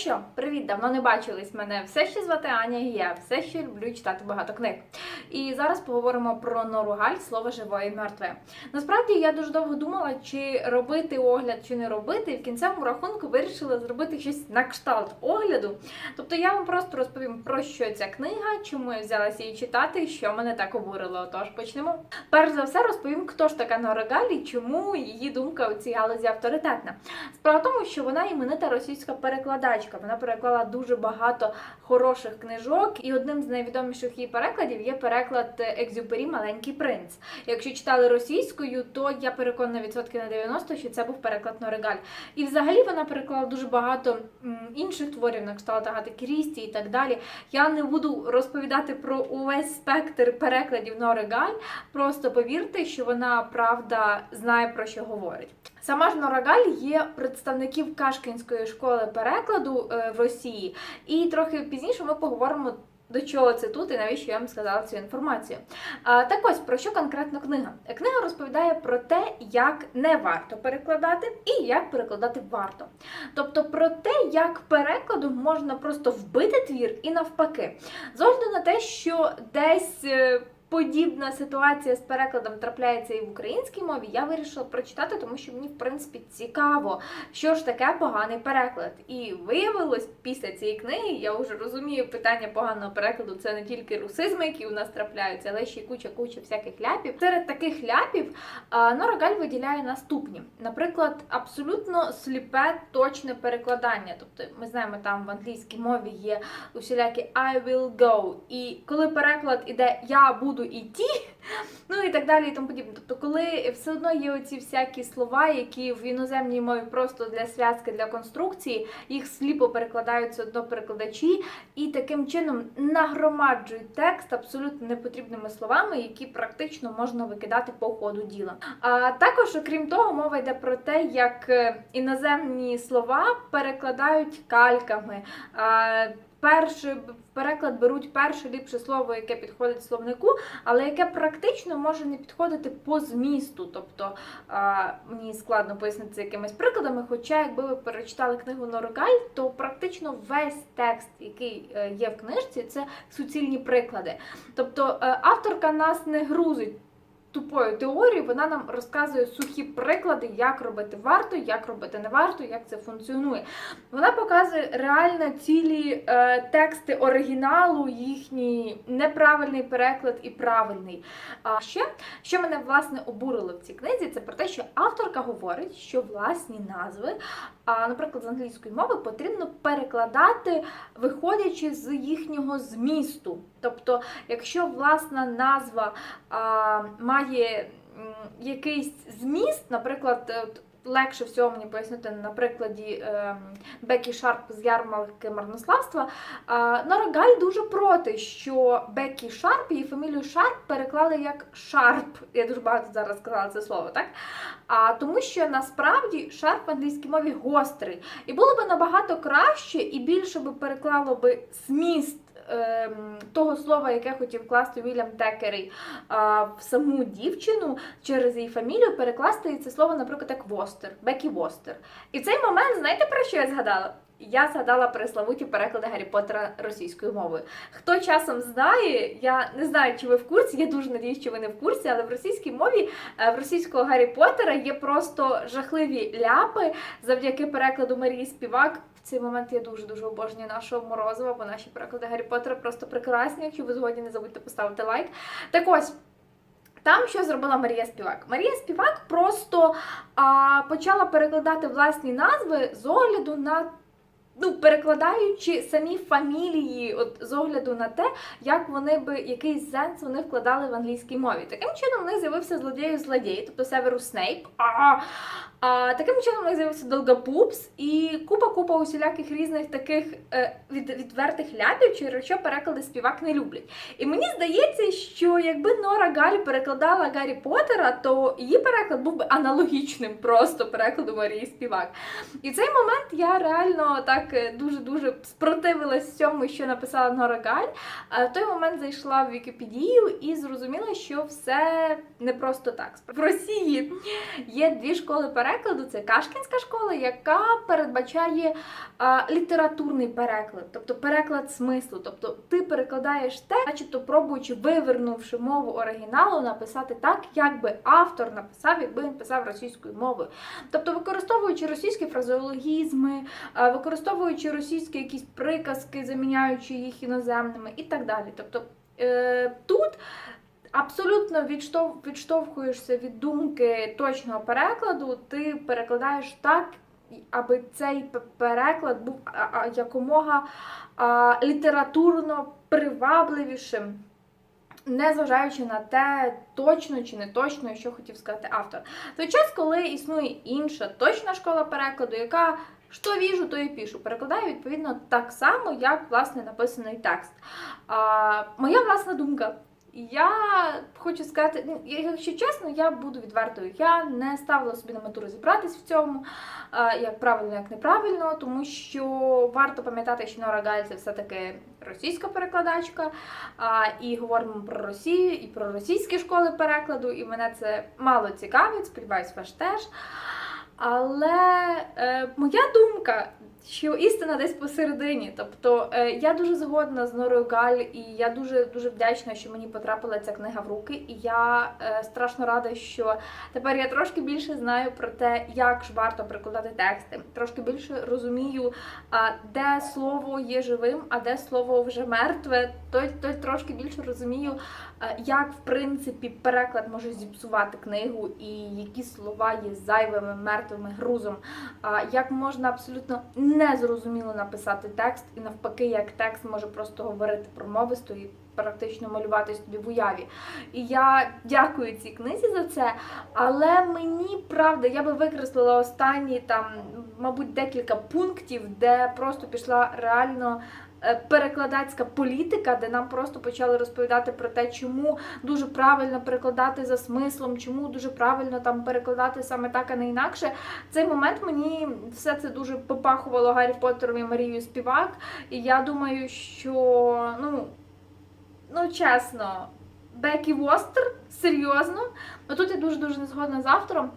що, привіт, давно не бачились мене. Все ще звати Аня, і я все ще люблю читати багато книг. І зараз поговоримо про Нору Галь, слово живе і мертве. Насправді я дуже довго думала, чи робити огляд, чи не робити, і в кінцевому рахунку вирішила зробити щось на кшталт огляду. Тобто я вам просто розповім про що ця книга, чому я взялася її читати, що мене так обурило. Тож почнемо. Перш за все розповім, хто ж така Нора Галь і чому її думка у цій галузі авторитетна. Справа в тому, що вона іменита російська перекладачка. Вона переклала дуже багато хороших книжок, і одним з найвідоміших її перекладів є переклад Екзюпері Маленький принц. Якщо читали російською, то я переконана відсотків на 90, що це був переклад Норегаль. І взагалі вона переклала дуже багато інших творів, на кшталт Агати Крісті і так далі. Я не буду розповідати про увесь спектр перекладів Норегаль. Просто повірте, що вона правда знає про що говорить. Сама ж Норагаль є представників Кашкінської школи перекладу е, в Росії, і трохи пізніше ми поговоримо. До чого це тут і навіщо я вам сказала цю інформацію? А, так ось про що конкретно книга? Книга розповідає про те, як не варто перекладати і як перекладати варто. Тобто про те, як перекладом можна просто вбити твір і навпаки. З огляду на те, що десь. Подібна ситуація з перекладом трапляється і в українській мові. Я вирішила прочитати, тому що мені в принципі цікаво, що ж таке поганий переклад. І виявилось після цієї книги, я вже розумію, питання поганого перекладу це не тільки русизми, які у нас трапляються, але ще й куча-куча всяких ляпів. Серед таких ляпів а, Нора Галь виділяє наступні: наприклад, абсолютно сліпе точне перекладання. Тобто, ми знаємо, там в англійській мові є усілякі I will go. І коли переклад іде Я буду іти, ну і так далі, і тому подібне. Тобто, коли все одно є оці всякі слова, які в іноземній мові просто для зв'язки, для конструкції, їх сліпо перекладають все одно перекладачі, і таким чином нагромаджують текст абсолютно непотрібними словами, які практично можна викидати по ходу діла. А також, окрім того, мова йде про те, як е, іноземні слова перекладають кальками. Перше в переклад беруть перше ліпше слово, яке підходить словнику, але яке практично може не підходити по змісту. Тобто а, мені складно пояснити це якимись прикладами. Хоча, якби ви перечитали книгу Норогаль, то практично весь текст, який е, є в книжці, це суцільні приклади. Тобто е, авторка нас не грузить. Тупою теорією вона нам розказує сухі приклади, як робити варто, як робити не варто, як це функціонує. Вона показує реально цілі е, тексти оригіналу, їхній неправильний переклад і правильний. А ще, що мене власне обурило в цій книзі, це про те, що авторка говорить, що власні назви, а, наприклад, з англійської мови потрібно перекладати, виходячи з їхнього змісту. Тобто, якщо власна назва а, має м, якийсь зміст, наприклад, е, легше всього мені пояснити на прикладі ем, Бекі Шарп з ярмарки марнославства. А, Нора Галь дуже проти, що Бекі Шарп, її фамілію Шарп переклали як Шарп. Я дуже багато зараз сказала це слово, так? А тому що насправді шарп в англійській мові гострий. І було б набагато краще і більше би переклало би зміст. Ем, Того слова, яке хотів класти Вільям Текерей а, в саму дівчину через її фамілію, перекласти це слово, наприклад, як Востер, Бекі Востер. І цей момент, знаєте про що я згадала? Я згадала преславуті переклади Гаррі Поттера російською мовою. Хто часом знає, я не знаю, чи ви в курсі, я дуже надіюсь, що ви не в курсі, але в російській мові е, в російського Гаррі Поттера є просто жахливі ляпи завдяки перекладу Марії Співак. В цей момент я дуже дуже обожнюю нашого Морозова, бо наші переклади Гаррі Поттера просто прекрасні. Якщо ви згодні, не забудьте поставити лайк. Так ось. Там що зробила Марія Співак? Марія Співак просто а, почала перекладати власні назви з огляду на ну, перекладаючи самі фамілії, от з огляду на те, як вони би якийсь сенс вони вкладали в англійській мові. Таким чином, в них з'явився злодію злодій, тобто Северус Снейп. А, а, таким чином, в них з'явився Долгопупс і купа-купа усіляких різних таких е, від, відвертих ляпів, через що переклади співак не люблять. І мені здається, що якби Нора Галь перекладала Гаррі Поттера, то її переклад був би аналогічним просто перекладу Марії Співак. І цей момент я реально так е, дуже-дуже спротивилась цьому, що написала Нора Галь, в той момент зайшла в Вікіпедію і зрозуміла, що все не просто так. В Росії є дві школи перекладу: це Кашкінська школа, яка передбачає а, літературний переклад, тобто переклад смислу. Тобто ти перекладаєш те, начебто пробуючи, вивернувши мову оригіналу, написати так, як би автор написав, якби він писав російською мовою. Тобто, використовуючи російські фразеологізми, а, використовуючи російські якісь приказки, заміняючи їх іноземними і так далі. Тобто е, тут. Абсолютно відштовх, відштовхуєшся від думки точного перекладу, ти перекладаєш так, аби цей переклад був якомога літературно привабливішим, незважаючи на те, точно чи не точно, що хотів сказати автор. Той час, коли існує інша точна школа перекладу, яка що віжу, то і пишу. Перекладає відповідно так само, як власне написаний текст. А, моя власна думка. Я хочу сказати, ну, якщо чесно, я буду відвертою. Я не ставила собі на мету розібратись в цьому, як правильно, як неправильно, тому що варто пам'ятати, що Нора Галь це все-таки російська перекладачка, і говоримо про Росію і про російські школи перекладу, і мене це мало цікавить, сподіваюсь, ваш теж. Але е, моя думка, що істина десь посередині. Тобто е, я дуже згодна з Норою Галь, і я дуже дуже вдячна, що мені потрапила ця книга в руки. І я е, страшно рада, що тепер я трошки більше знаю про те, як ж варто прикладати тексти. Трошки більше розумію, а, де слово є живим, а де слово вже мертве. Той, той трошки більше розумію, е, як в принципі переклад може зіпсувати книгу, і які слова є зайвими, мертвими грузом. Як можна абсолютно незрозуміло написати текст, і навпаки, як текст може просто говорити промовисто і практично малюватись тобі в уяві. І я дякую цій книзі за це. Але мені правда, я би викреслила останні там, мабуть, декілька пунктів, де просто пішла реально. Е, Перекладацька політика, де нам просто почали розповідати про те, чому дуже правильно перекладати за смислом, чому дуже правильно там перекладати саме так, а не інакше. Цей момент мені все це дуже попахувало Гаррі Поттером і Марією Співак. І я думаю, що ну, ну чесно, Бекі Востер, серйозно. Ну тут я дуже-дуже не згодна з автором.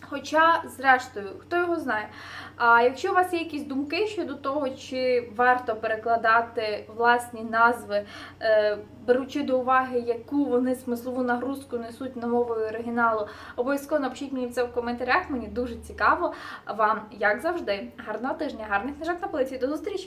Хоча, зрештою, хто його знає. А якщо у вас є якісь думки щодо того, чи варто перекладати власні назви, е, беручи до уваги, яку вони смислову нагрузку несуть на мовою оригіналу, обов'язково напишіть мені це в коментарях. Мені дуже цікаво. Вам, як завжди, гарного тижня, гарних книжок на полиці. До зустрічі!